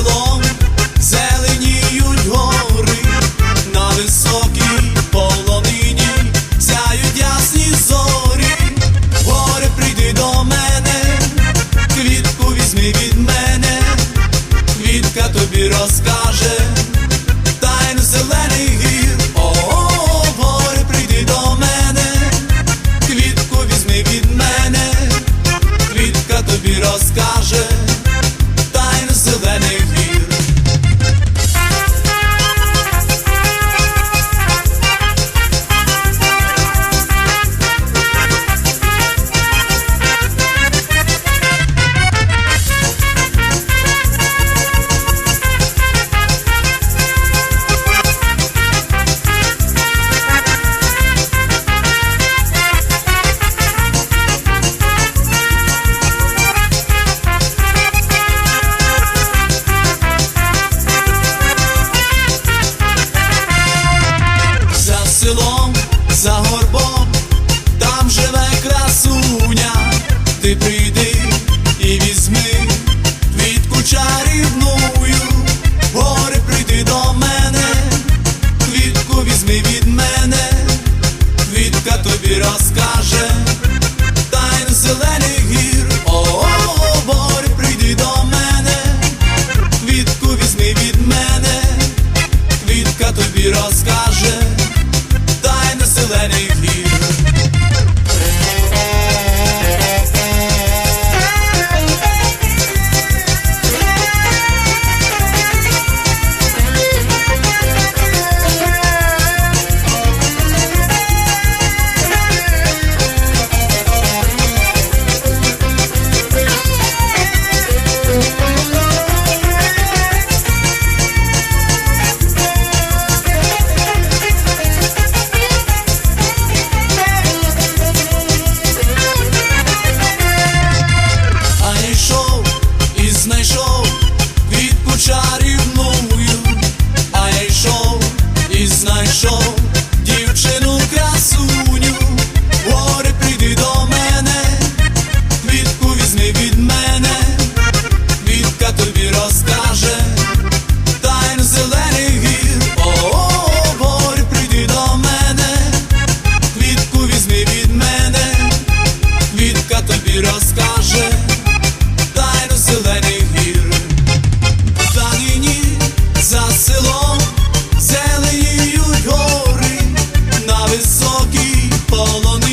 селом зеленіють гори, на високій полонині сяють ясні зорі, горе прийди до мене, квітку візьми від мене, квітка тобі розкаже, тайну зелений гір, -о горе прийди до мене, квітку візьми від мене, квітка тобі розкаже. Тобі розкаже, тайну зелені olan